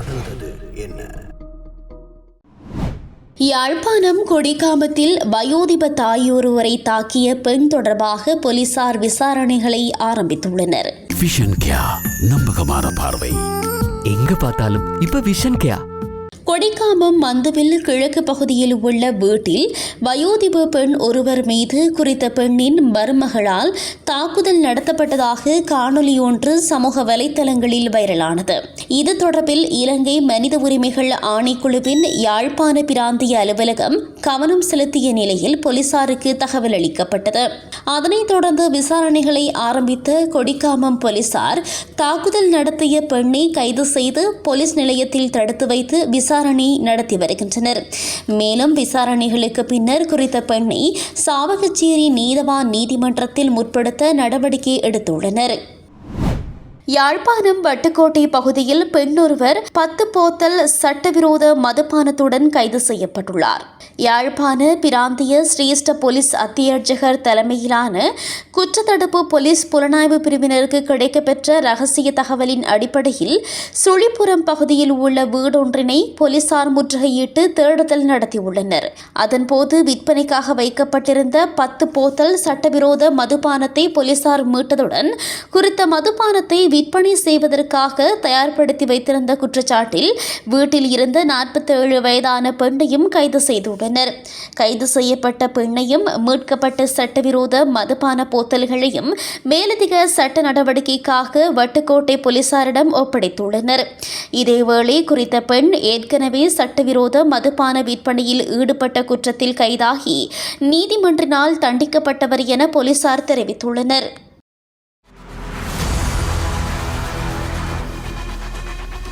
நடந்தது என்ன? யாழ்ப்பாணம் கொடிகாமத்தில் வயோதிப தாயொருவரை தாக்கிய பெண் தொடர்பாக போலீசார் விசாரணைகளை ஆரம்பித்துள்ளனர். விஷன் கியா நம்பகமான பார்வை. எங்க பார்த்தாலும் இப்ப விஷன் கியா கொடிக்காமம் மந்துவில் கிழக்கு பகுதியில் உள்ள வீட்டில் வயோதிப பெண் ஒருவர் மீது குறித்த பெண்ணின் மருமகளால் தாக்குதல் நடத்தப்பட்டதாக காணொலி ஒன்று சமூக வலைதளங்களில் வைரலானது. இது தொடர்பில் இலங்கை மனித உரிமைகள் ஆணைக்குழுவின் யாழ்ப்பாண பிராந்திய அலுவலகம் கவனம் செலுத்திய நிலையில் போலீசாருக்கு தகவல் அளிக்கப்பட்டது. அதனைத் தொடர்ந்து விசாரணைகளை ஆரம்பித்த கொடிக்காமம் போலீசார் தாக்குதல் நடத்திய பெண்ணை கைது செய்து போலீஸ் நிலையத்தில் தடுத்து வைத்து விசாரணை நடத்தி வருகின்றனர். மேலும் விசாரணைகளுக்கு பின்னர் குறித்த பெண்ணை சாவகச்சேரி நீதவான் நீதிமன்றத்தில் முற்படுத்த நடவடிக்கை எடுத்துள்ளனர். யாழ்ப்பாணம் வட்டுக்கோட்டை பகுதியில் பெண்ணொருவர் பத்து போத்தல் சட்டவிரோத மதுபானத்துடன் கைது செய்யப்பட்டுள்ளார். யாழ்ப்பாண பிராந்திய சிரேஷ்ட போலீஸ் அத்தியட்சகர் தலைமையிலான குற்றத்தடுப்பு போலீஸ் புலனாய்வு பிரிவினருக்கு கிடைக்கப்பெற்ற ரகசிய தகவலின் அடிப்படையில் சுழிப்புரம் பகுதியில் உள்ள வீடொன்றினை போலீசார் முற்றுகையிட்டு தேடுதல் நடத்தியுள்ளனர். அதன்போது விற்பனைக்காக வைக்கப்பட்டிருந்த பத்து போத்தல் சட்டவிரோத மதுபானத்தை போலீசார் மீட்டதுடன் குறித்த மதுபானத்தை விற்பனை செய்வதற்காக தயார்படுத்தி வைத்திருந்த குற்றச்சாட்டில் வீட்டில் இருந்த நாற்பத்தேழு வயதான பெண்ணையும் கைது செய்துள்ளனர். கைது செய்யப்பட்ட பெண்ணையும் மீட்கப்பட்ட சட்டவிரோத மதுபான போத்தல்களையும் மேலதிக சட்ட நடவடிக்கைக்காக வட்டுக்கோட்டை போலீசாரிடம் ஒப்படைத்துள்ளனர். இதேவேளை குறித்த பெண் ஏற்கனவே சட்டவிரோத மதுபான விற்பனையில் ஈடுபட்ட குற்றத்தில் கைதாகி நீதிமன்றினால் தண்டிக்கப்பட்டவர் என போலீசார் தெரிவித்துள்ளனர்.